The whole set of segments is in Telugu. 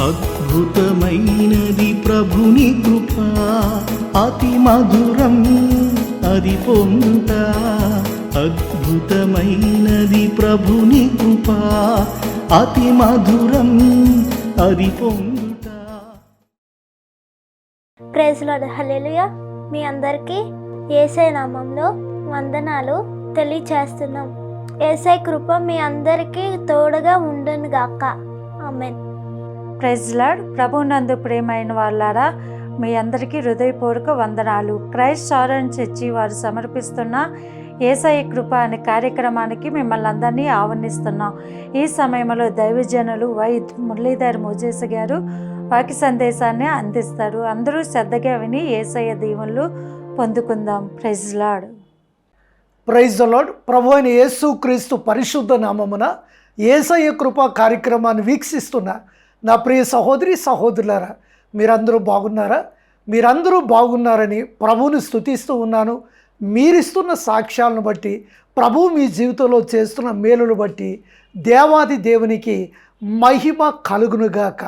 అద్భుతమైనది ప్రభుని కృప. అతి మధురం అది పొందుట. అద్భుతమైనది ప్రభుని కృప. అతి మధురం అది పొందుట. ప్రైజ్ లార్డ్ మీ అందరికీ ఏసై నామంలో వందనాలు తెలియచేస్తున్నాం. ఏసై కృప మీ అందరికీ తోడుగా ఉండను గాక ఆమెన్. ప్రెజ్లాడ్. లార్డ్ ప్రభునందు ప్రేమైన వాళ్ళారా మీ అందరికీ హృదయపూర్వక వందనాలు. క్రైస్ట్ సారన్ చర్చి వారు సమర్పిస్తున్న ఏసఐ కృప అనే కార్యక్రమానికి మిమ్మల్ని అందరినీ ఆహ్వానిస్తున్నాం. ఈ సమయంలో దైవజనులు వై మురళీధర్ మోజేస్ గారు వాక్య సందేశాన్ని అందిస్తారు. అందరూ శ్రద్ధగా విని ఏసయ్య దీవులు పొందుకుందాం. ప్రైజ్ లాడ్ ప్రైజ్ ద ప్రభు అయిన యేసు క్రీస్తు పరిశుద్ధ నామమున ఏసయ్య కృప కార్యక్రమాన్ని వీక్షిస్తున్న నా ప్రియ సహోదరి సహోదరులారా మీరందరూ బాగున్నారా? మీరందరూ బాగున్నారని ప్రభువుని స్తుతిస్తూ ఉన్నాను. మీరిస్తున్న సాక్ష్యాలను బట్టి ప్రభు మీ జీవితంలో చేస్తున్న మేలును బట్టి దేవాది దేవునికి మహిమ కలుగునుగాక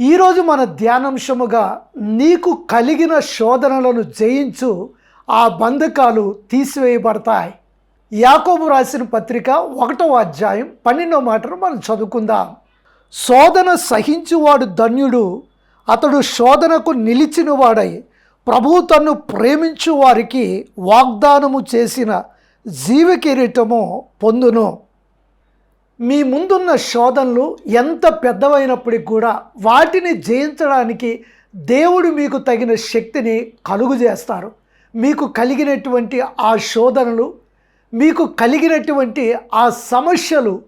ఈరోజు మన ధ్యానాంశముగా నీకు కలిగిన శోధనలను జయించు ఆ బంధకాలు తీసివేయబడతాయి. యాకోబు రాసిన పత్రిక ఒకటవ అధ్యాయం పన్నెండవ మాటను మనం చదువుకుందాం. శోధన సహించువాడు ధన్యుడు అతడు శోధనకు నిలిచిన వాడై ప్రభు తన్ను ప్రేమించు వారికి వాగ్దానము చేసిన జీవ కిరీటము పొందును. మీ ముందున్న శోధనలు ఎంత పెద్దవైనప్పటికి కూడా వాటిని జయించడానికి దేవుడు మీకు తగిన శక్తిని కలుగు చేస్తారు. మీకు కలిగినటువంటి ఆ శోధనలు మీకు కలిగినటువంటి ఆ సమస్యలు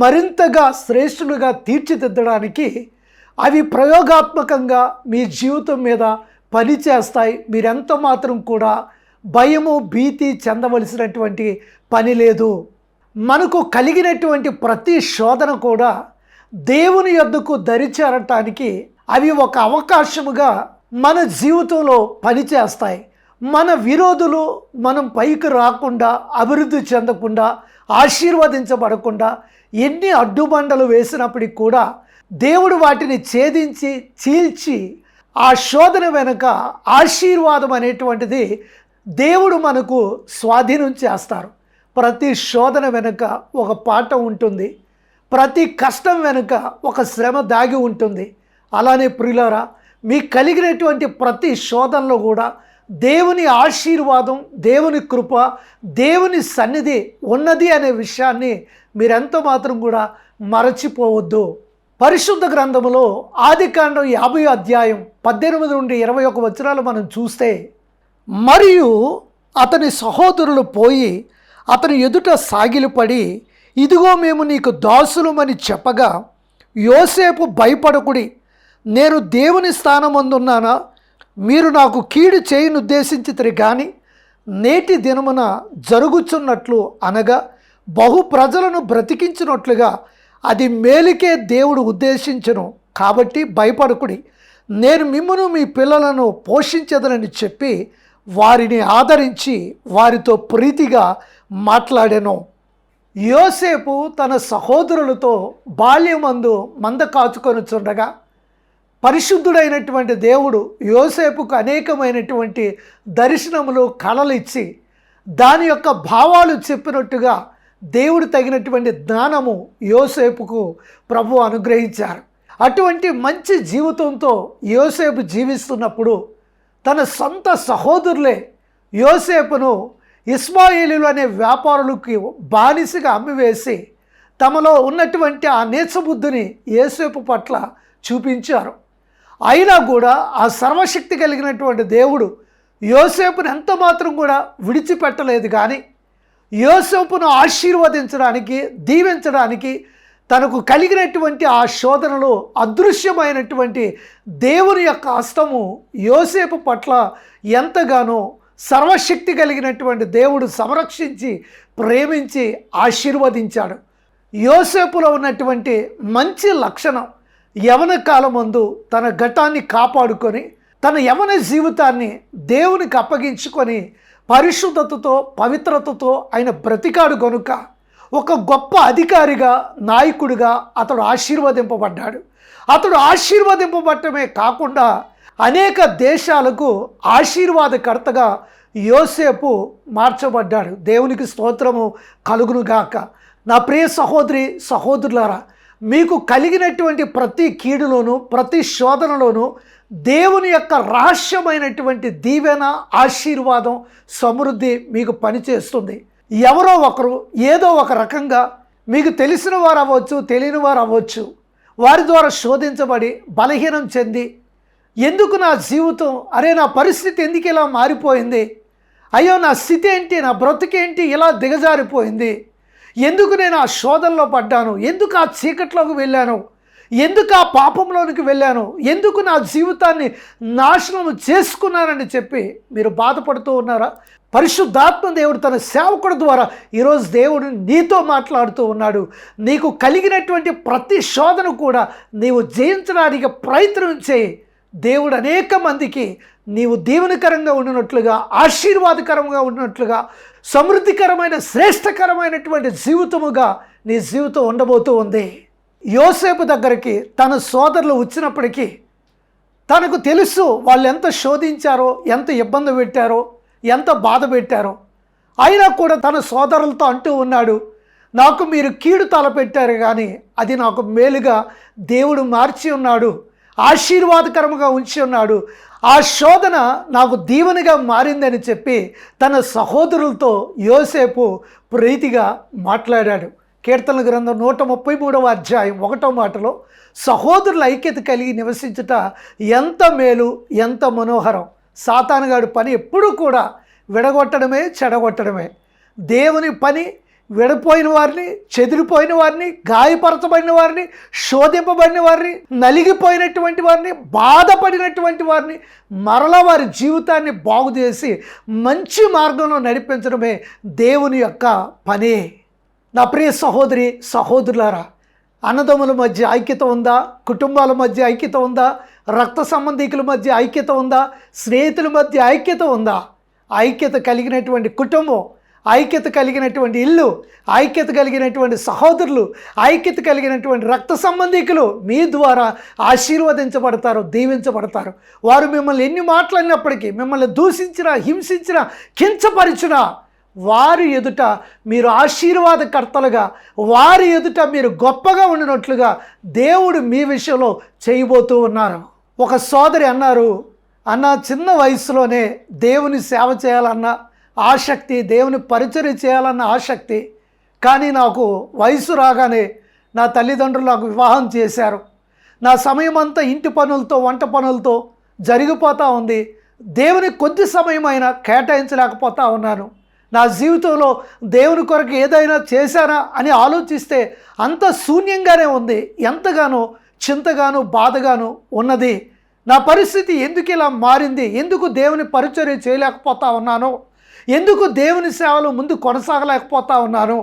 మరింతగా శ్రేష్ఠులుగా తీర్చిదిద్దడానికి అవి ప్రయోగాత్మకంగా మీ జీవితం మీద పనిచేస్తాయి మీరెంత మాత్రం కూడా భయము భీతి చెందవలసినటువంటి పని లేదు. మనకు కలిగినటువంటి ప్రతి శోధన కూడా దేవుని యొద్దకు దరిచేరటానికి అవి ఒక అవకాశముగా మన జీవితంలో పనిచేస్తాయి మన విరోధులు మనం పైకి రాకుండా అభివృద్ధి చెందకుండా ఆశీర్వదించబడకుండా ఎన్ని అడ్డుబండలు వేసినప్పటికి కూడా దేవుడు వాటిని ఛేదించి చీల్చి ఆ శోధన వెనుక ఆశీర్వాదం అనేటువంటిది దేవుడు మనకు స్వాధీనం చేస్తారు. ప్రతి శోధన వెనుక ఒక పాట ఉంటుంది. ప్రతి కష్టం వెనుక ఒక శ్రమ దాగి ఉంటుంది. అలానే ప్రియులారా మీకు కలిగినటువంటి ప్రతి శోధనలో కూడా దేవుని ఆశీర్వాదం దేవుని కృప దేవుని సన్నిధి ఉన్నది అనే విషయాన్ని మీరెంత మాత్రం కూడా మరచిపోవద్దు. పరిశుద్ధ గ్రంథములో ఆదికాండం యాభై అధ్యాయం పద్దెనిమిది నుండి ఇరవై ఒక వచనాలు మనం చూస్తే మరియు అతని సహోదరులు పోయి అతని ఎదుట సాగిలపడి ఇదిగో మేము నీకు దాసులమని చెప్పగా యోసేపు భయపడకుడి నేను దేవుని స్థానమందున్నానా? మీరు నాకు కీడు చేయను ఉద్దేశించితరి కానీ నేటి దినమున జరుగుచున్నట్లు అనగా బహు ప్రజలను బ్రతికించినట్లుగా అది మేలుకే దేవుడు ఉద్దేశించను. కాబట్టి భయపడకుడి. నేను మిమ్మను మీ పిల్లలను పోషించదనని చెప్పి వారిని ఆదరించి వారితో ప్రీతిగా మాట్లాడాను. యోసేపు తన సహోదరులతో బాల్యమందు మంద కాచుకొని చుండగా పరిశుద్ధుడైనటువంటి దేవుడు యోసేపుకు అనేకమైనటువంటి దర్శనములు కళలు ఇచ్చి దాని యొక్క భావాలు చెప్పినట్టుగా దేవుడు తగినటువంటి జ్ఞానము యోసేపుకు ప్రభు అనుగ్రహించారు. అటువంటి మంచి జీవితంతో యోసేపు జీవిస్తున్నప్పుడు తన సొంత సహోదరులే యోసేపును ఇస్మాయిలీలు అనే వ్యాపారులకి బానిసగా అమ్మివేసి తమలో ఉన్నటువంటి ఆ నీచబుద్ధిని యోసేపు పట్ల చూపించారు. అయినా కూడా ఆ సర్వశక్తి కలిగినటువంటి దేవుడు యోసేపును ఎంత మాత్రం కూడా విడిచిపెట్టలేదు కానీ యోసేపును ఆశీర్వదించడానికి దీవించడానికి తనకు కలిగినటువంటి ఆ శోధనలో అదృశ్యమైనటువంటి దేవుని యొక్క హస్తము యోసేపు పట్ల ఎంతగానో సర్వశక్తి కలిగినటువంటి దేవుడు సంరక్షించి ప్రేమించి ఆశీర్వదించాడు. యోసేపులో ఉన్నటువంటి మంచి లక్షణం యవన కాలమందు తన ఘటాన్ని కాపాడుకొని తన యవన జీవితాన్ని దేవునికి అప్పగించుకొని పరిశుద్ధతతో పవిత్రతతో ఆయన బ్రతికాడు గనుక ఒక గొప్ప అధికారిగా నాయకుడిగా అతడు ఆశీర్వదింపబడ్డాడు. అతడు ఆశీర్వదింపబడటమే కాకుండా అనేక దేశాలకు ఆశీర్వాదకర్తగా యోసేపు మార్చబడ్డాడు. దేవునికి స్తోత్రము కలుగును గాక నా ప్రియ సహోదరి సహోదరులారా మీకు కలిగినటువంటి ప్రతి కీడులోనూ ప్రతి శోధనలోనూ దేవుని యొక్క రహస్యమైనటువంటి దీవెన ఆశీర్వాదం సమృద్ధి మీకు పనిచేస్తుంది. ఎవరో ఒకరు ఏదో ఒక రకంగా మీకు తెలిసిన వారు అవ్వచ్చు తెలియని వారు అవ్వచ్చు వారి ద్వారా శోధించబడి బలహీనం చెంది ఎందుకు నా జీవితం అరే నా పరిస్థితి ఎందుకు ఇలా మారిపోయింది? అయ్యో నా స్థితి ఏంటి? నా బ్రతుకేంటి ఇలా దిగజారిపోయింది. ఎందుకు నేను ఆ శోధనలో పడ్డాను? ఎందుకు ఆ చీకట్లోకి వెళ్ళాను? ఎందుకు ఆ పాపంలోనికి వెళ్ళాను? ఎందుకు నా జీవితాన్ని నాశనం చేసుకున్నానని చెప్పి మీరు బాధపడుతూ ఉన్నారా? పరిశుద్ధాత్మ దేవుడు తన సేవకుడు ద్వారా ఈరోజు దేవుడు నీతో మాట్లాడుతూ ఉన్నాడు. నీకు కలిగినటువంటి ప్రతి శోధన కూడా నీవు జయించడానికి ప్రయత్నం చేయి. దేవుడు అనేక మందికి నీవు దీవెనకరంగా ఉండినట్లుగా ఆశీర్వాదకరంగా ఉన్నట్లుగా సమృద్ధికరమైన శ్రేష్టకరమైనటువంటి జీవితముగా నీ జీవితం ఉండబోతూ ఉంది. యోసేపు దగ్గరికి తన సోదరులు వచ్చినప్పటికీ తనకు తెలుసు వాళ్ళు ఎంత శోధించారో ఎంత ఇబ్బంది పెట్టారో ఎంత బాధ పెట్టారో. అయినా కూడా తన సోదరులతో అంటూ ఉన్నాడు నాకు మీరు కీడు తలపెట్టారు కానీ అది నాకు మేలుగా దేవుడు మార్చి ఉన్నాడు ఆశీర్వాదకరముగా ఉంచి ఉన్నాడు. ఆ శోధన నాకు దీవెనగా మారిందని చెప్పి తన సహోదరులతో యోసేపు ప్రీతిగా మాట్లాడాడు. కీర్తన గ్రంథం నూట ముప్పై మూడవ అధ్యాయం ఒకటో మాటలో సహోదరుల ఐక్యత కలిగి నివసించుట ఎంత మేలు ఎంత మనోహరం. సాతానుగాడు పని ఎప్పుడూ కూడా విడగొట్టడమే చెడగొట్టడమే. దేవుని పని విడిపోయిన వారిని చెదిరిపోయిన వారిని గాయపరచబడిన వారిని శోధింపబడిన వారిని నలిగిపోయినటువంటి వారిని బాధపడినటువంటి వారిని మరలా వారి జీవితాన్ని బాగు చేసి మంచి మార్గంలో నడిపించడమే దేవుని యొక్క పని. నా ప్రియ సహోదరి సహోదరులారా అన్నదమ్ముల మధ్య ఐక్యత ఉందా? కుటుంబాల మధ్య ఐక్యత ఉందా? రక్త సంబంధికుల మధ్య ఐక్యత ఉందా? స్నేహితుల మధ్య ఐక్యత ఉందా? ఐక్యత కలిగినటువంటి కుటుంబం ఐక్యత కలిగినటువంటి ఇల్లు ఐక్యత కలిగినటువంటి సహోదరులు ఐక్యత కలిగినటువంటి రక్త సంబంధికులు మీ ద్వారా ఆశీర్వదించబడతారు దీవించబడతారు. వారు మిమ్మల్ని ఎన్ని మాట్లాడినప్పటికీ మిమ్మల్ని దూషించినా హింసించినా కించపరిచినా వారి ఎదుట మీరు ఆశీర్వాదకర్తలుగా వారి ఎదుట మీరు గొప్పగా ఉండినట్లుగా దేవుడు మీ విషయంలో చేయబోతూ ఉన్నారు. ఒక సోదరి అన్నారు అన్న చిన్న వయసులోనే దేవుని సేవ చేయాలన్నా ఆసక్తి దేవుని పరిచయం చేయాలన్న ఆసక్తి. కానీ నాకు వయసు రాగానే నా తల్లిదండ్రులు నాకు వివాహం చేశారు. నా సమయం అంతా ఇంటి పనులతో వంట పనులతో జరిగిపోతూ ఉంది. దేవుని కొద్ది సమయమైనా కేటాయించలేకపోతా ఉన్నాను. నా జీవితంలో దేవుని కొరకు ఏదైనా చేశానా అని ఆలోచిస్తే అంత శూన్యంగానే ఉంది. ఎంతగానో చింతగాను బాధగాను ఉన్నది. నా పరిస్థితి ఎందుకు ఇలా మారింది? ఎందుకు దేవుని పరిచర్య చేయలేకపోతా ఉన్నాను ఎందుకు దేవుని సేవలు ముందు కొనసాగలేకపోతా ఉన్నాను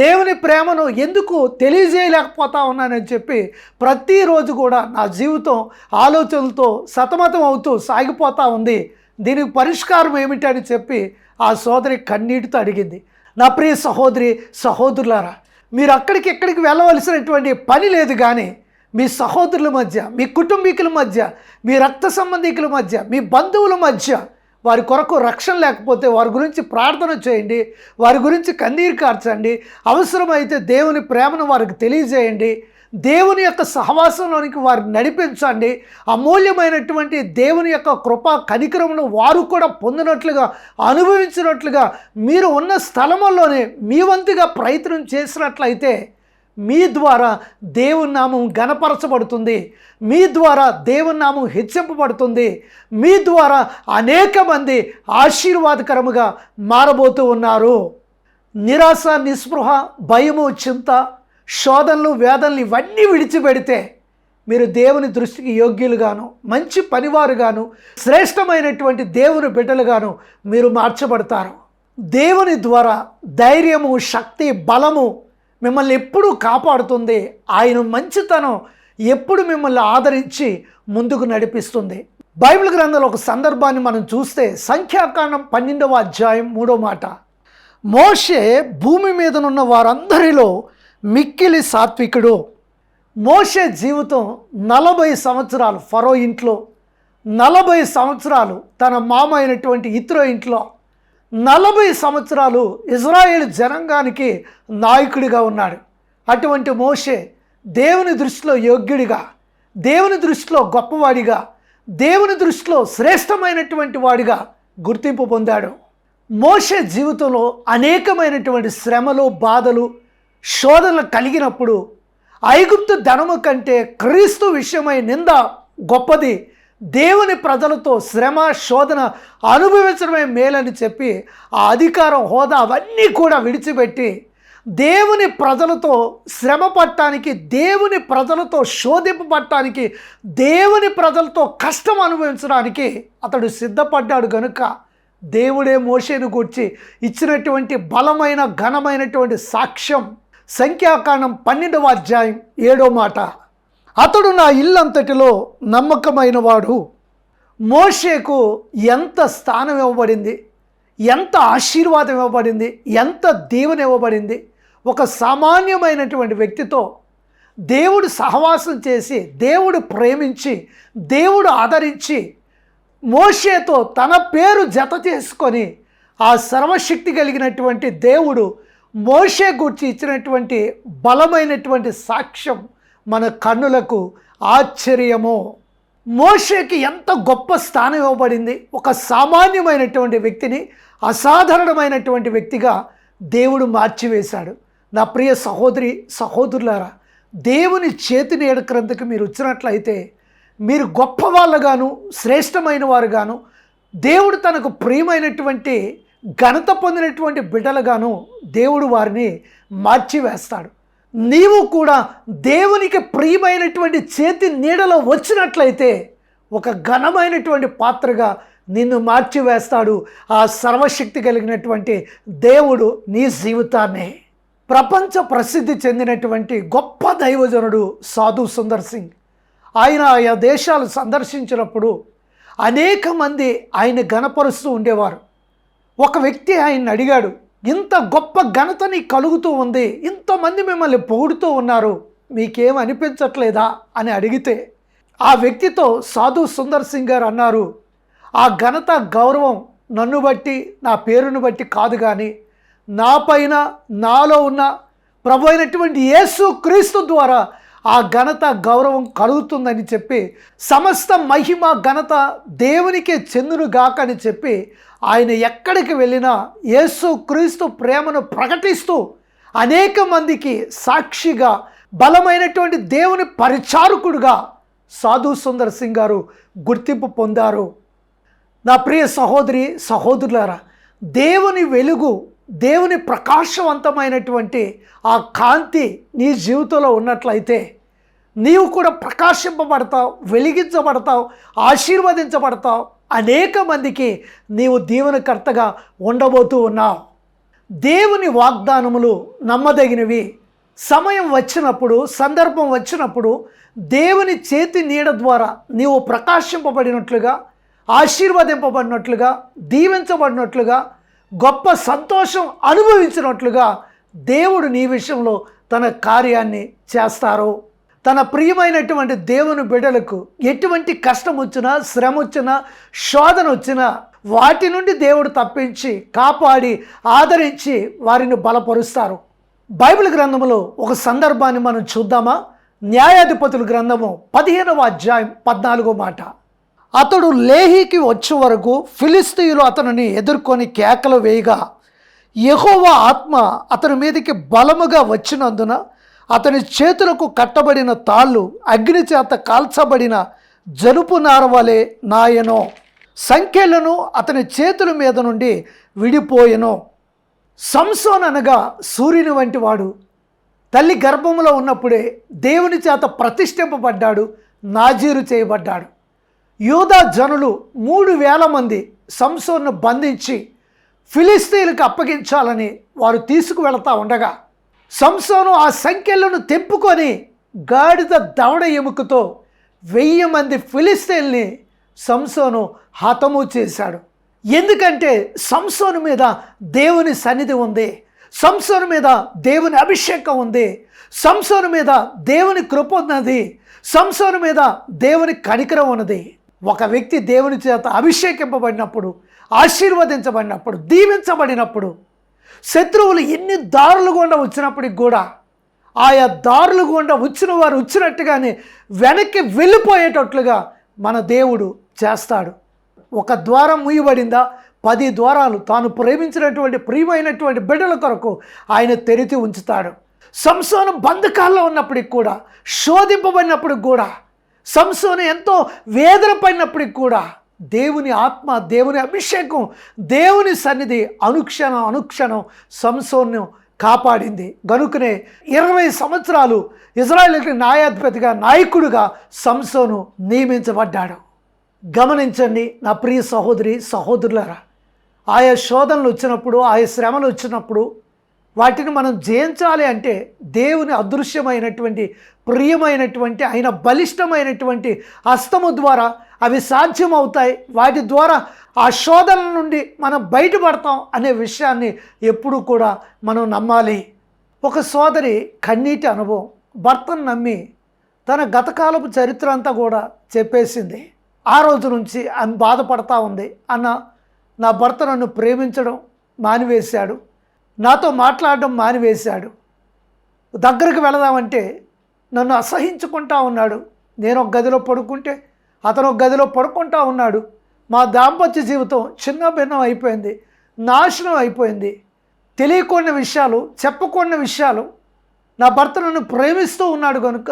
దేవుని ప్రేమను ఎందుకు తెలియజేయలేకపోతా ఉన్నానని చెప్పి ప్రతిరోజు కూడా నా జీవితం ఆలోచనలతో సతమతం అవుతూ సాగిపోతూ ఉంది. దీనికి పరిష్కారం ఏమిటని చెప్పి ఆ సోదరి కన్నీటితో అడిగింది. నా ప్రియ సహోదరి సహోదరులారా మీరు అక్కడికి ఎక్కడికి వెళ్ళవలసినటువంటి పని లేదు కానీ మీ సహోదరుల మధ్య మీ కుటుంబీకుల మధ్య మీ రక్త సంబంధికుల మధ్య మీ బంధువుల మధ్య వారి కొరకు రక్షణ లేకపోతే వారి గురించి ప్రార్థన చేయండి వారి గురించి కన్నీరు కార్చండి అవసరమైతే దేవుని ప్రేమను వారికి తెలియజేయండి దేవుని యొక్క సహవాసంలోనికి వారిని నడిపించండి అమూల్యమైనటువంటి దేవుని యొక్క కృప కనికరమును వారు కూడా పొందినట్లుగా అనుభవించినట్లుగా మీరు ఉన్న స్థలంలోనే మీ వంతుగా ప్రయత్నం చేసినట్లయితే మీ ద్వారా దేవుని నామం గణపరచబడుతుంది మీ ద్వారా దేవుని నామం హెచ్చింపబడుతుంది. మీ ద్వారా అనేక మంది ఆశీర్వాదకరముగా మారబోతూ ఉన్నారు. నిరాశ నిస్పృహ భయము చింత శోధనలు వేదనలు ఇవన్నీ విడిచిపెడితే మీరు దేవుని దృష్టికి యోగ్యులుగాను మంచి పనివారుగాను శ్రేష్టమైనటువంటి దేవుని బిడ్డలుగాను మీరు మార్చబడతారు. దేవుని ద్వారా ధైర్యము శక్తి బలము మిమ్మల్ని ఎప్పుడూ కాపాడుతుంది. ఆయన మంచితనం ఎప్పుడు మిమ్మల్ని ఆదరించి ముందుకు నడిపిస్తుంది. బైబిల్ గ్రంథంలో ఒక సందర్భాన్ని మనం చూస్తే సంఖ్యాకాండం పన్నెండవ అధ్యాయం మూడో మాట. మోషే భూమి మీదనున్న వారందరిలో మిక్కిలి సాత్వికుడు. మోషే జీవితం నలభై సంవత్సరాలు ఫరో ఇంట్లో నలభై సంవత్సరాలు తన మామ అయినటువంటి ఇతరో ఇంట్లో. నలభై సంవత్సరాలు ఇజ్రాయేల్ జనాంగానికి నాయకుడిగా ఉన్నాడు. అటువంటి మోషే దేవుని దృష్టిలో యోగ్యుడిగా దేవుని దృష్టిలో గొప్పవాడిగా దేవుని దృష్టిలో శ్రేష్టమైనటువంటి వాడిగా గుర్తింపు పొందాడు. మోషే జీవితంలో అనేకమైనటువంటి శ్రమలు బాధలు శోధనలు కలిగినప్పుడు ఐగుప్తు ధనము కంటే క్రీస్తు విషయమై నింద గొప్పది. దేవుని ప్రజలతో శ్రమ శోధన అనుభవించడమే మేలని చెప్పి ఆ అధికారం హోదా అవన్నీ కూడా విడిచిపెట్టి దేవుని ప్రజలతో శ్రమ పట్టడానికి దేవుని ప్రజలతో శోధింపబట్టడానికి దేవుని ప్రజలతో కష్టం అనుభవించడానికి అతడు సిద్ధపడ్డాడు కనుక దేవుడే మోషేను గూర్చి ఇచ్చినటువంటి బలమైన ఘనమైనటువంటి సాక్ష్యం. సంఖ్యాకాండం పన్నెండవ అధ్యాయం ఏడో మాట. అతడు నా ఇల్లంతటిలో నమ్మకమైన వాడు మోషేకు ఎంత స్థానం ఇవ్వబడింది? ఎంత ఆశీర్వాదం ఇవ్వబడింది? ఎంత దీవెన ఇవ్వబడింది? ఒక సామాన్యమైనటువంటి వ్యక్తితో దేవుడు సహవాసం చేసి దేవుడు ప్రేమించి దేవుడు ఆదరించి మోషేతో తన పేరు జత చేసుకొని ఆ సర్వశక్తి కలిగినటువంటి దేవుడు మోషే గురించి ఇచ్చినటువంటి బలమైనటువంటి సాక్ష్యం. మన కన్నులకు ఆశ్చర్యమో. మోషేకి ఎంత గొప్ప స్థానం ఇవ్వబడింది. ఒక సామాన్యమైనటువంటి వ్యక్తిని అసాధారణమైనటువంటి వ్యక్తిగా దేవుడు మార్చివేశాడు. నా ప్రియ సహోదరి సహోదరులారా దేవుని చేతి నీడ మీరు వచ్చినట్లయితే మీరు గొప్ప వాళ్ళగాను శ్రేష్టమైన వారుగాను దేవుడు తనకు ప్రియమైనటువంటి ఘనత పొందినటువంటి బిడ్డలుగాను దేవుడు వారిని మార్చివేస్తాడు. నీవు కూడా దేవునికి ప్రియమైనటువంటి చేతి నీడలో వచ్చినట్లయితే ఒక ఘనమైనటువంటి పాత్రగా నిన్ను మార్చివేస్తాడు ఆ సర్వశక్తి కలిగినటువంటి దేవుడు నీ జీవితాన్ని. ప్రపంచ ప్రసిద్ధి చెందినటువంటి గొప్ప దైవజనుడు సాధు సుందర్ సింగ్. ఆయన ఆయా దేశాలు సందర్శించినప్పుడు అనేక మంది ఆయన గణపరుస్తూ ఉండేవారు. ఒక వ్యక్తి ఆయన్ని అడిగాడు ఇంత గొప్ప ఘనత నీకు కలుగుతూ ఉంది ఇంతమంది మిమ్మల్ని పొగుడుతూ ఉన్నారు మీకేం అనిపించట్లేదా అని అడిగితే ఆ వ్యక్తితో సాధు సుందర్ సింగ్ గారు అన్నారు ఆ ఘనత గౌరవం నన్ను బట్టి నా పేరును బట్టి కాదు కానీ నా పైన నాలో ఉన్న ప్రభు అయినటువంటి యేసు క్రీస్తు ద్వారా ఆ ఘనత గౌరవం కలుగుతుందని చెప్పి సమస్త మహిమ ఘనత దేవునికే చెందును గాక అని చెప్పి ఆయన ఎక్కడికి వెళ్ళినా యేసు క్రీస్తు ప్రేమను ప్రకటిస్తూ అనేక మందికి సాక్షిగా బలమైనటువంటి దేవుని పరిచారకుడుగా సాధు సుందర్ సింగ్ గారు గుర్తింపు పొందారు. నా ప్రియ సహోదరి సహోదరులారా దేవుని వెలుగు దేవుని ప్రకాశవంతమైనటువంటి ఆ కాంతి నీ జీవితంలో ఉన్నట్లయితే నీవు కూడా ప్రకాశింపబడతావు వెలిగించబడతావు ఆశీర్వదించబడతావు. అనేక మందికి నీవు దీవెనకర్తగా ఉండబోతూ ఉన్నావు. దేవుని వాగ్దానములు నమ్మదగినవి. సమయం వచ్చినప్పుడు సందర్భం వచ్చినప్పుడు దేవుని చేతి నీడ ద్వారా నీవు ప్రకాశింపబడినట్లుగా ఆశీర్వదింపబడినట్లుగా దీవించబడినట్లుగా గొప్ప సంతోషం అనుభవించినట్లుగా దేవుడు నీ విషయంలో తన కార్యాన్ని చేస్తారు. తన ప్రియమైనటువంటి దేవుని బిడ్డలకు ఎటువంటి కష్టం వచ్చినా శ్రమ వచ్చినా శోధన వచ్చినా వాటి నుండి దేవుడు తప్పించి కాపాడి ఆదరించి వారిని బలపరుస్తారు. బైబిల్ గ్రంథములో ఒక సందర్భాన్ని మనం చూద్దామా? న్యాయాధిపతుల గ్రంథము పదిహేనవ అధ్యాయం పద్నాలుగో మాట. అతడు లేహికి వచ్చే వరకు ఫిలిస్తీయులు అతనిని ఎదుర్కొని కేకలు వేయగా యహోవ ఆత్మ అతని మీదకి బలముగా వచ్చినందున అతని చేతులకు కట్టబడిన తాళ్ళు అగ్ని చేత కాల్చబడిన జలుపు నారవలే నాయనో. సంఖ్యలను అతని చేతుల మీద నుండి విడిపోయెను. సంసోన్ అనగా సూర్యుని వంటి వాడు. తల్లి గర్భంలో ఉన్నప్పుడే దేవుని చేత ప్రతిష్ఠింపబడ్డాడు నాజీరు చేయబడ్డాడు. యూదా జనులు మూడు వేల మంది సంసోన్ను బంధించి ఫిలిస్తీన్లకు అప్పగించాలని వారు తీసుకువెళతా ఉండగా సంసోను ఆ సంఖ్యలను తెంపుకొని గాడిద దవడ ఎముకతో వెయ్యి మంది ఫిలిస్తీన్ని సంసోను హతము చేశాడు. ఎందుకంటే సంసోను మీద దేవుని సన్నిధి ఉంది సంసోను మీద దేవుని అభిషేకం ఉంది సంసోను మీద దేవుని కృప ఉన్నది సంసోను మీద దేవుని కనికరం ఉన్నది. ఒక వ్యక్తి దేవుని చేత అభిషేకింపబడినప్పుడు ఆశీర్వదించబడినప్పుడు దీవించబడినప్పుడు శత్రువులు ఎన్ని దారులు గుండా వచ్చినప్పటికి కూడా ఆయా దారులు గుండా వచ్చిన వారు వచ్చినట్టుగానే వెనక్కి వెళ్ళిపోయేటట్లుగా మన దేవుడు చేస్తాడు. ఒక ద్వారం ముయ్యబడిందా పది ద్వారాలు. తాను ప్రేమించినటువంటి ప్రియమైనటువంటి బిడ్డల కొరకు ఆయన తెరిచి ఉంచుతాడు. సంసోనం బంధకాల్లో ఉన్నప్పటికి కూడా శోధింపబడినప్పటికి కూడా సంసోను ఎంతో వేదన పడినప్పటికి కూడా దేవుని ఆత్మ దేవుని అభిషేకం దేవుని సన్నిధి అనుక్షణం అనుక్షణం సంసోన్ను కాపాడింది. గనుకనే ఇరవై సంవత్సరాలు ఇజ్రాయెల్కి న్యాయాధిపతిగా నాయకుడిగా సంసోను నియమించబడ్డాడు. గమనించండి నా ప్రియ సహోదరి సహోదరులారా ఆయా శోధనలు వచ్చినప్పుడు ఆయా శ్రమలు వచ్చినప్పుడు వాటిని మనం జయించాలి అంటే దేవుని అదృశ్యమైనటువంటి ప్రియమైనటువంటి ఆయన బలిష్టమైనటువంటి హస్తము ద్వారా అవి సాధ్యమవుతాయి. వాటి ద్వారా ఆ శోధన నుండి మనం బయటపడతాం అనే విషయాన్ని ఎప్పుడూ కూడా మనం నమ్మాలి. ఒక సోదరి కన్నీటి అనుభవం. భర్తను నమ్మి తన గతకాలపు చరిత్ర అంతా కూడా చెప్పేసింది. ఆ రోజు నుంచి ఆమె బాధపడతా ఉంది. అన్న నా భర్త నన్ను ప్రేమించడం మానివేశాడు. నాతో మాట్లాడడం మానివేశాడు. దగ్గరకు వెళదామంటే నన్ను అసహించుకుంటా ఉన్నాడు. నేను ఒక గదిలో పడుకుంటే అతను ఒక గదిలో పడుకుంటా ఉన్నాడు. మా దాంపత్య జీవితం చిన్న భిన్నం అయిపోయింది నాశనం అయిపోయింది. తెలియకూడని విషయాలు చెప్పకూడని విషయాలు నా భర్త నన్ను ప్రేమిస్తూ ఉన్నాడు కనుక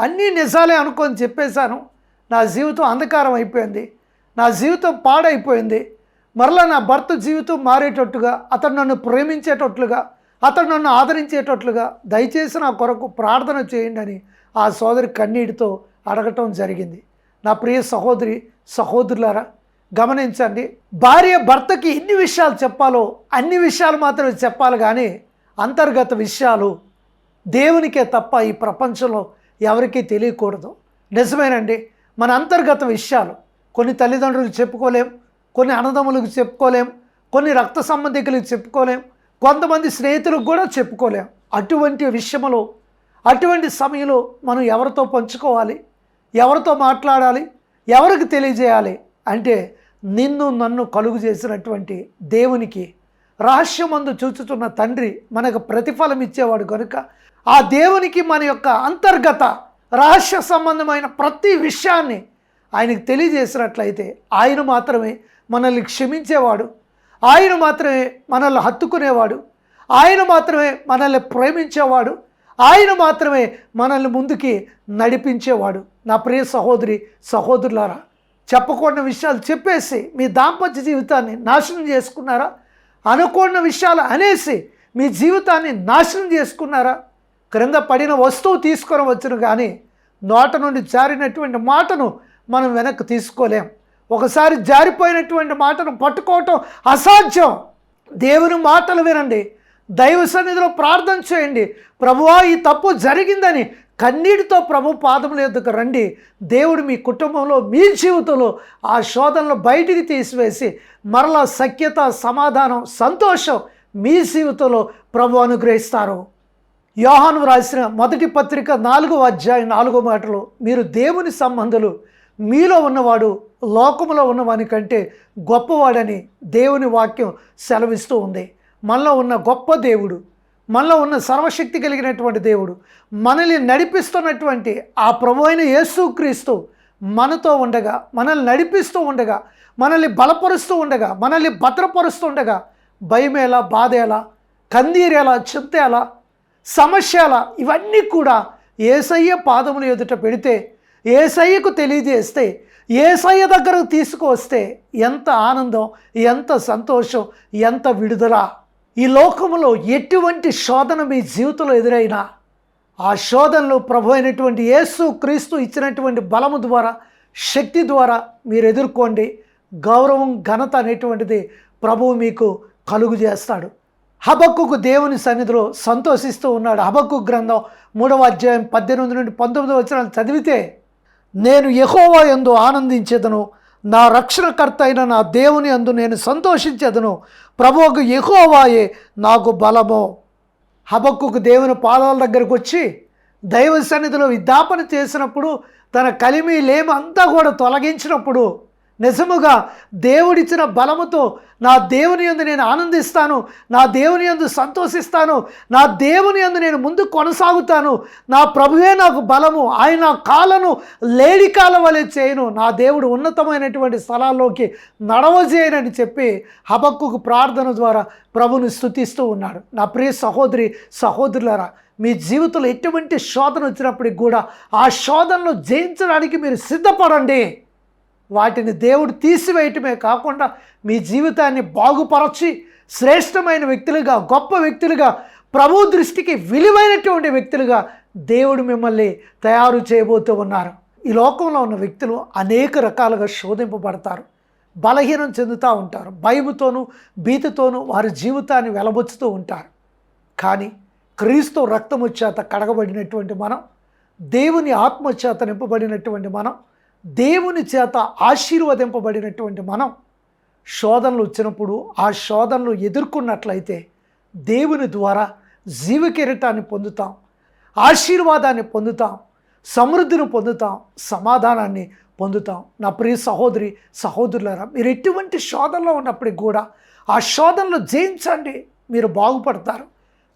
అన్నీ నిజాలే అనుకొని చెప్పేశాను. నా జీవితం అంధకారం అయిపోయింది. నా జీవితం పాడైపోయింది. మరలా నా భర్త జీవితం మారేటట్టుగా అతను నన్ను ప్రేమించేటట్లుగా అతను నన్ను ఆదరించేటట్లుగా దయచేసి నా కొరకు ప్రార్థన చేయండి అని ఆ సోదరి కన్నీటితో అడగటం జరిగింది. నా ప్రియ సహోదరి సహోదరులారా గమనించండి భార్య భర్తకి ఎన్ని విషయాలు చెప్పాలో అన్ని విషయాలు మాత్రమే చెప్పాలి కానీ అంతర్గత విషయాలు దేవునికే తప్ప ఈ ప్రపంచంలో ఎవరికీ తెలియకూడదు. నిజమేనండి మన అంతర్గత విషయాలు కొన్ని తల్లిదండ్రులు చెప్పుకోలేం కొన్ని అన్నదమ్ములకు చెప్పుకోలేం కొన్ని రక్త సంబంధికులకు చెప్పుకోలేం కొంతమంది స్నేహితులకు కూడా చెప్పుకోలేం. అటువంటి విషయంలో అటువంటి సమయంలో మనం ఎవరితో పంచుకోవాలి? ఎవరితో మాట్లాడాలి? ఎవరికి తెలియజేయాలి? అంటే నిన్ను నన్ను కలుగు చేసినటువంటి దేవునికి రహస్యమందు చూచుతున్న తండ్రి మనకు ప్రతిఫలం ఇచ్చేవాడు కనుక ఆ దేవునికి మన యొక్క అంతర్గత రహస్య సంబంధమైన ప్రతి విషయాన్ని ఆయనకు తెలియజేసినట్లయితే ఆయన మాత్రమే మనల్ని క్షమించేవాడు. ఆయన మాత్రమే మనల్ని హత్తుకునేవాడు. ఆయన మాత్రమే మనల్ని ప్రేమించేవాడు. ఆయన మాత్రమే మనల్ని ముందుకి నడిపించేవాడు. నా ప్రియ సహోదరి సహోదరులారా చెప్పకూడని విషయాలు చెప్పేసి మీ దాంపత్య జీవితాన్ని నాశనం చేసుకున్నారా? అనుకూడని విషయాలు అనేసి మీ జీవితాన్ని నాశనం చేసుకున్నారా? క్రింద పడిన వస్తువు తీసుకొని వచ్చును కానీ నోట నుండి జారినటువంటి మాటను మనం వెనక్కి తీసుకోలేం. ఒకసారి జారిపోయినటువంటి మాటను పట్టుకోవటం అసాధ్యం. దేవుని మాటలు వినండి. దైవ సన్నిధిలో ప్రార్థన చేయండి. ప్రభువా ఈ తప్పు జరిగిందని కన్నీటితో ప్రభు పాదముల ఎద్దుకు రండి. దేవుడు మీ కుటుంబంలో మీ జీవితంలో ఆ శోధనలు బయటికి తీసివేసి మరలా సఖ్యత సమాధానం సంతోషం మీ జీవితంలో ప్రభు అనుగ్రహిస్తారు. యోహాను రాసిన మొదటి పత్రిక నాలుగో అధ్యాయం నాలుగో మాటలు మీరు దేవుని సంబంధులు మీలో ఉన్నవాడు లోకములో ఉన్నవాని కంటే గొప్పవాడని దేవుని వాక్యం సెలవిస్తూ ఉంది. మనలో ఉన్న గొప్ప దేవుడు మనలో ఉన్న సర్వశక్తి కలిగినటువంటి దేవుడు మనల్ని నడిపిస్తున్నటువంటి ఆ ప్రభు అయిన యేసుక్రీస్తు మనతో ఉండగా మనల్ని నడిపిస్తూ ఉండగా మనల్ని బలపరుస్తూ ఉండగా మనల్ని భద్రపరుస్తూ ఉండగా భయమేలా బాధేలా కందీరేలా చింతేలా సమస్యల ఇవన్నీ కూడా ఏసయ్య పాదములు ఎదుట పెడితే ఏసయ్యకు తెలియజేస్తే ఏసయ్య దగ్గరకు తీసుకువస్తే ఎంత ఆనందం ఎంత సంతోషం ఎంత విడుదల. ఈ లోకంలో ఎటువంటి శోధన మీ జీవితంలో ఎదురైనా ఆ శోధనలో ప్రభు అయినటువంటి యేసు క్రీస్తు ఇచ్చినటువంటి బలము ద్వారా శక్తి ద్వారా మీరు ఎదుర్కోండి. గౌరవం ఘనత అనేటువంటిది ప్రభువు మీకు కలుగు చేస్తాడు. హబక్కుకు దేవుని సన్నిధిలో సంతోషిస్తూ ఉన్నాడు. హబక్కు గ్రంథం మూడవ అధ్యాయం పద్దెనిమిది నుండి పంతొమ్మిది వచ్చిన చదివితే నేను యహోవా ఎందు ఆనందించేదను నా రక్షణకర్త అయిన నా దేవుని అందు నేను సంతోషించేదను ప్రభువుకు ఎహోవాయే నాకు బలము. హబక్కుకు దేవుని పాదాల దగ్గరకు వచ్చి దైవ సన్నిధిలో విజ్ఞాపన చేసినప్పుడు తన కలిమి లేమంతా కూడా తొలగించినప్పుడు నిజముగా దేవుడిచ్చిన బలముతో నా దేవుని యందు నేను ఆనందిస్తాను నా దేవుని యందు సంతోషిస్తాను నా దేవుని యందు నేను ముందు కొనసాగుతాను. నా ప్రభువే నాకు బలము ఆయన కాలను లేడి కాల వలె చేయను. నా దేవుడు ఉన్నతమైనటువంటి స్థలాల్లోకి నడవజేయనని చెప్పి హబక్కుకు ప్రార్థన ద్వారా ప్రభుని స్థుతిస్తూ ఉన్నాడు. నా ప్రియ సహోదరి సహోదరులారా మీ జీవితంలో ఎటువంటి శోధన వచ్చినప్పటికి కూడా ఆ శోధనను జయించడానికి మీరు సిద్ధపడండి. వాటిని దేవుడు తీసివేయటమే కాకుండా మీ జీవితాన్ని బాగుపరచి శ్రేష్టమైన వ్యక్తులుగా గొప్ప వ్యక్తులుగా ప్రభు దృష్టికి విలువైనటువంటి వ్యక్తులుగా దేవుడు మిమ్మల్ని తయారు చేయబోతూ ఉన్నారు. ఈ లోకంలో ఉన్న వ్యక్తులు అనేక రకాలుగా శోధింపబడతారు. బలహీనం చెందుతూ ఉంటారు. భయముతోనూ భీతితోనూ వారి జీవితాన్ని వెలబుచ్చుతూ ఉంటారు. కానీ క్రీస్తు రక్తము చేత కడగబడినటువంటి మనం దేవుని ఆత్మ చేత నింపబడినటువంటి మనం దేవుని చేత ఆశీర్వదింపబడినటువంటి మనం శోధనలు వచ్చినప్పుడు ఆ శోధనలు ఎదుర్కొన్నట్లయితే దేవుని ద్వారా జీవకిరీటాన్ని పొందుతాం ఆశీర్వాదాన్ని పొందుతాం సమృద్ధిని పొందుతాం సమాధానాన్ని పొందుతాం. నా ప్రియ సహోదరి సహోదరులారా మీరు ఎటువంటి శోధనలో ఉన్నప్పటికి కూడా ఆ శోధనలు జయించండి మీరు బాగుపడతారు.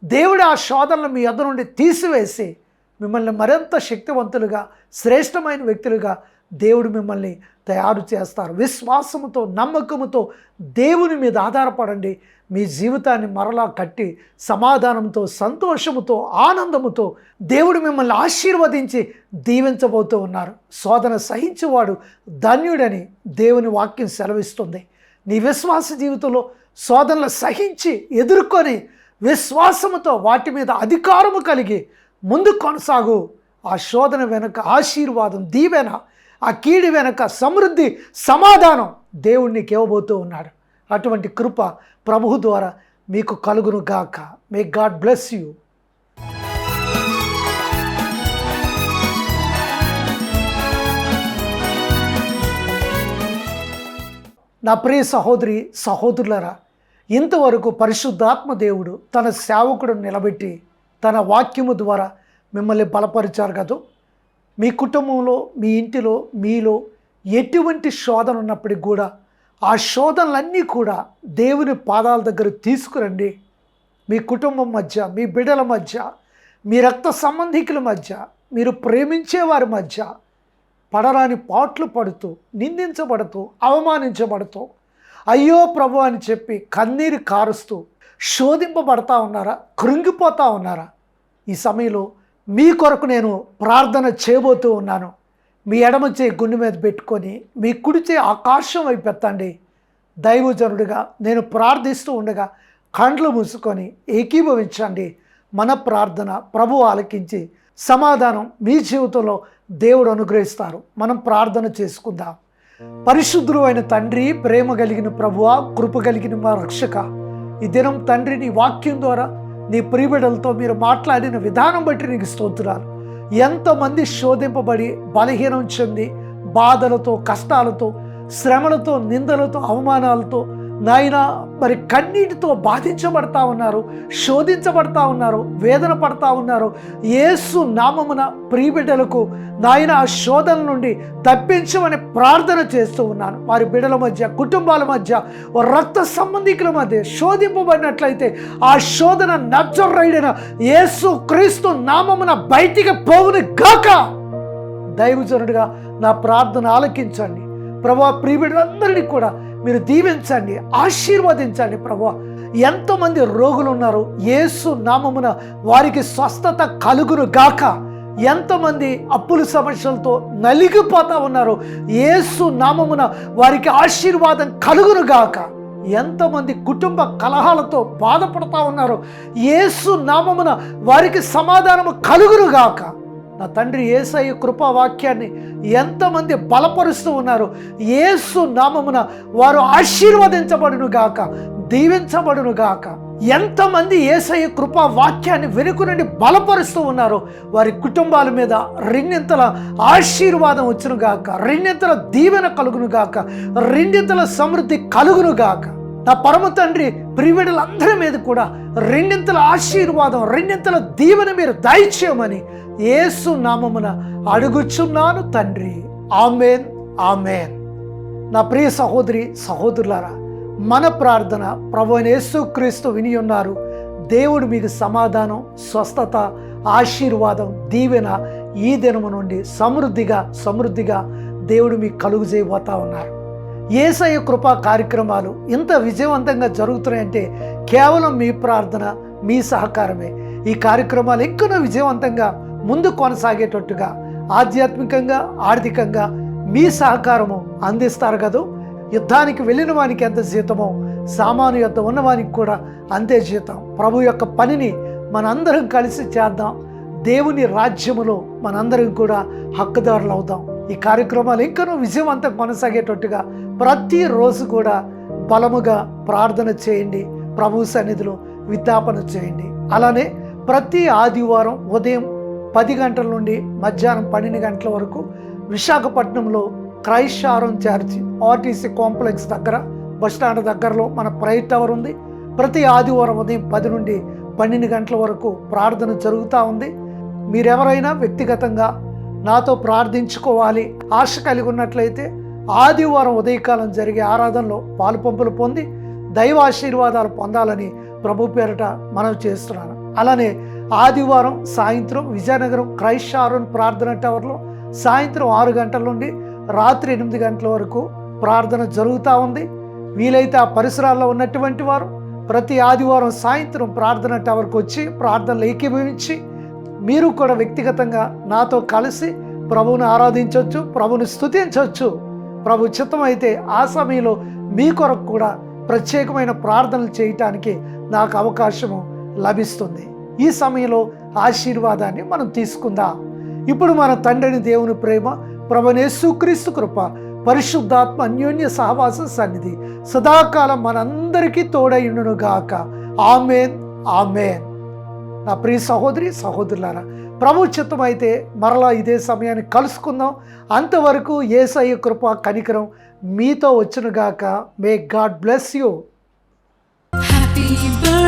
దేవుడు ఆ శోధనలు మీ యొద్ద నుండి తీసివేసి మిమ్మల్ని మరింత శక్తివంతులుగా శ్రేష్టమైన వ్యక్తులుగా దేవుడు మిమ్మల్ని తయారు చేస్తారు. విశ్వాసముతో నమ్మకముతో దేవుని మీద ఆధారపడండి. మీ జీవితాన్ని మరలా కట్టి సమాధానంతో సంతోషముతో ఆనందముతో దేవుడు మిమ్మల్ని ఆశీర్వదించి దీవించబోతూ ఉన్నారు. శోధన సహించేవాడు ధన్యుడని దేవుని వాక్యం సెలవిస్తుంది. నీ విశ్వాస జీవితంలో శోధనలు సహించి ఎదుర్కొని విశ్వాసముతో వాటి మీద అధికారము కలిగి ముందు కొనసాగు. ఆ శోధన వెనుక ఆశీర్వాదం దీవెన ఆ కీడి వెనక సమృద్ధి సమాధానం దేవుడు నీకు ఇవ్వబోతూ ఉన్నాడు. అటువంటి కృప ప్రభు ద్వారా మీకు కలుగును గాక. మే గాడ్ బ్లెస్ యూ నా ప్రియ సహోదరి సహోదరులరా ఇంతవరకు పరిశుద్ధాత్మ దేవుడు తన సేవకుడు నిలబెట్టి తన వాక్యము ద్వారా మిమ్మల్ని బలపరిచారు కదా? మీ కుటుంబంలో మీ ఇంటిలో మీలో ఎటువంటి శోధన ఉన్నప్పటికి కూడా ఆ శోధనలన్నీ కూడా దేవుని పాదాల దగ్గర తీసుకురండి. మీ కుటుంబం మధ్య మీ బిడ్డల మధ్య మీ రక్త సంబంధికుల మధ్య మీరు ప్రేమించే వారి మధ్య పడరాని పాట్లు పడుతూ నిందించబడుతూ అవమానించబడుతూ అయ్యో ప్రభు అని చెప్పి కన్నీరు కారుస్తూ శోధింపబడతా ఉన్నారా? కృంగిపోతా ఉన్నారా? ఈ సమయంలో మీ కొరకు నేను ప్రార్థన చేయబోతూ ఉన్నాను. మీ ఎడమ చేయి గుండె మీద పెట్టుకొని మీ కుడి చేయి ఆకాశం వైపు ఎత్తండి. దైవజనుడిగా నేను ప్రార్థిస్తూ ఉండగా కండ్లు మూసుకొని ఏకీభవించండి. మన ప్రార్థన ప్రభు ఆలకించి సమాధానం మీ జీవితంలో దేవుడు అనుగ్రహిస్తారు. మనం ప్రార్థన చేసుకుందాం. పరిశుద్ధుడు అయిన తండ్రి ప్రేమ కలిగిన ప్రభువ కృప కలిగిన మా రక్షక ఈ దినం తండ్రిని వాక్యం ద్వారా నీ ప్రియబిడలతో మీరు మాట్లాడిన విధానం బట్టి నీకు స్తోత్రాలు. ఎంతమంది శోధింపబడి బలహీనం చెంది బాధలతో కష్టాలతో శ్రమలతో నిందలతో అవమానాలతో నాయన మరి కన్నీటితో బాధించబడతా ఉన్నారు శోధించబడతా ఉన్నారు వేదన పడతా ఉన్నారు. యేసు నామమున ప్రియబిడ్డలకు నాయన ఆ శోధన నుండి తప్పించమని ప్రార్థన చేస్తూ ఉన్నాను. వారి బిడ్డల మధ్య కుటుంబాల మధ్య ఓ రక్త సంబంధికుల మధ్య శోధింపబడినట్లయితే ఆ శోధన నచ్చరైడిన యేసు క్రీస్తు నామమున బయటికి పోవుని గాక. దైవజనుడిగా నా ప్రార్థన ఆలకించండి. ప్రభా ప్రియబిడ్డలందరినీ కూడా మీరు దీవించండి ఆశీర్వదించండి ప్రభా. ఎంతోమంది రోగులు ఉన్నారు యేసు నామమున వారికి స్వస్థత కలుగును గాక. ఎంతమంది అప్పుల సమస్యలతో నలిగిపోతా ఉన్నారు. యేసు నామమున వారికి ఆశీర్వాదం కలుగును గాక. ఎంతమంది కుటుంబ కలహాలతో బాధపడతా ఉన్నారు. యేసు నామమున వారికి సమాధానము కలుగును గాక. నా తండ్రి ఏసయ్య కృపా వాక్యాన్ని ఎంతమంది బలపరుస్తూ ఉన్నారు. ఏసు నామమున వారు ఆశీర్వదించబడును గాక దీవించబడును గాక. ఎంతమంది ఏసయ్య కృపా వాక్యాన్ని వెనుక నుండి బలపరుస్తూ ఉన్నారో వారి కుటుంబాల మీద రెండింతల ఆశీర్వాదం వచ్చును గాక రెండింతల దీవెన కలుగును గాక రెండింతల సమృద్ధి కలుగును గాక. నా పరమ తండ్రి ప్రివిడలందరి మీద కూడా రెండింతల ఆశీర్వాదం రెండింతల దీవెన మీరు దయచేయమని ఏసు నామమున అడుగుచున్నాను తండ్రి. Amen amen. నా ప్రియ సహోదరి సహోదరులారా మన ప్రార్థన ప్రభు అయిన యేసుక్రీస్తు విని ఉన్నారు. దేవుడు మీకు సమాధానం స్వస్థత ఆశీర్వాదం దీవెన ఈ దినము నుండి సమృద్ధిగా సమృద్ధిగా దేవుడు మీకు కలుగు చేయబోతా ఉన్నారు. ఏసయ కృపా కార్యక్రమాలు ఇంత విజయవంతంగా జరుగుతున్నాయంటే కేవలం మీ ప్రార్థన మీ సహకారమే. ఈ కార్యక్రమాలు ఎక్కువ విజయవంతంగా ముందు కొనసాగేటట్టుగా ఆధ్యాత్మికంగా ఆర్థికంగా మీ సహకారము అందిస్తారు కదూ. యుద్ధానికి వెళ్ళిన వానికి ఎంత జీతమో సామాను యొక్క ఉన్నవానికి కూడా అంతే జీతం. ప్రభు యొక్క పనిని మనందరం కలిసి చేద్దాం. దేవుని రాజ్యములో మనందరం కూడా హక్కుదారులు అవుదాం. ఈ కార్యక్రమాలు ఇంకనూ విజయవంతం కొనసాగేటట్టుగా ప్రతిరోజు కూడా బలముగా ప్రార్థన చేయండి. ప్రభు సన్నిధిలో విజ్ఞాపన చేయండి. అలానే ప్రతి ఆదివారం ఉదయం పది గంటల నుండి మధ్యాహ్నం పన్నెండు గంటల వరకు విశాఖపట్నంలో క్రైస్ట్ ఆరం చర్చ్ ఆర్టీసీ కాంప్లెక్స్ దగ్గర బస్ స్టాండ్ దగ్గరలో మన ప్రైట్ టవర్ ఉంది. ప్రతి ఆదివారం ఉదయం పది నుండి పన్నెండు గంటల వరకు ప్రార్థన జరుగుతూ ఉంది. మీరెవరైనా వ్యక్తిగతంగా నాతో ప్రార్థించుకోవాలి ఆశ కలిగి ఉన్నట్లయితే ఆదివారం ఉదయకాలం జరిగే ఆరాధనలో పాలుపంపులు పొంది దైవ ఆశీర్వాదాలు పొందాలని ప్రభు పేరట మనం చేస్తున్నాను. అలానే ఆదివారం సాయంత్రం విజయనగరం క్రైస్ట్ ఆరోన్ ప్రార్థన టవర్లో సాయంత్రం ఆరు గంటల నుండి రాత్రి ఎనిమిది గంటల వరకు ప్రార్థన జరుగుతూ ఉంది. వీలైతే ఆ పరిసరాల్లో ఉన్నటువంటి వారు ప్రతి ఆదివారం సాయంత్రం ప్రార్థన టవర్కి వచ్చి ప్రార్థనలు ఏకీభవించి మీరు కూడా వ్యక్తిగతంగా నాతో కలిసి ప్రభువుని ఆరాధించవచ్చు ప్రభుని స్తుతించవచ్చు. ప్రభు చిత్తం అయితే ఆ సమయంలో మీ కొరకు కూడా ప్రత్యేకమైన ప్రార్థనలు చేయటానికి నాకు అవకాశము లభిస్తుంది. ఈ సమయంలో ఆశీర్వాదాన్ని మనం తీసుకుందాం. ఇప్పుడు మన తండ్రిని దేవుని ప్రేమ ప్రభనేసుక్రీస్తు కృప పరిశుద్ధాత్మ అన్యోన్య సహవాస సన్నిధి సదాకాలం మనందరికీ తోడైండును గాక. Amen amen. నా ప్రియ సహోదరి సహోదరులారా ప్రభు చిత్తమైతే మరలా ఇదే సమయాన్ని కలుసుకుందాం. అంతవరకు ఏసయ్య కృప కనికరం మీతో వచ్చునుగాక may God bless you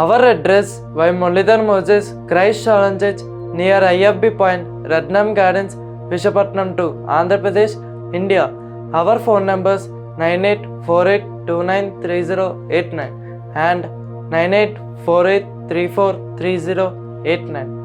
Our address by Mulidan Moses Christ Church near IFB Point, Ratnam Gardens, Vishakhapatnam 2, Andhra Pradesh, India. Our phone numbers 9848293089 and 9848343089.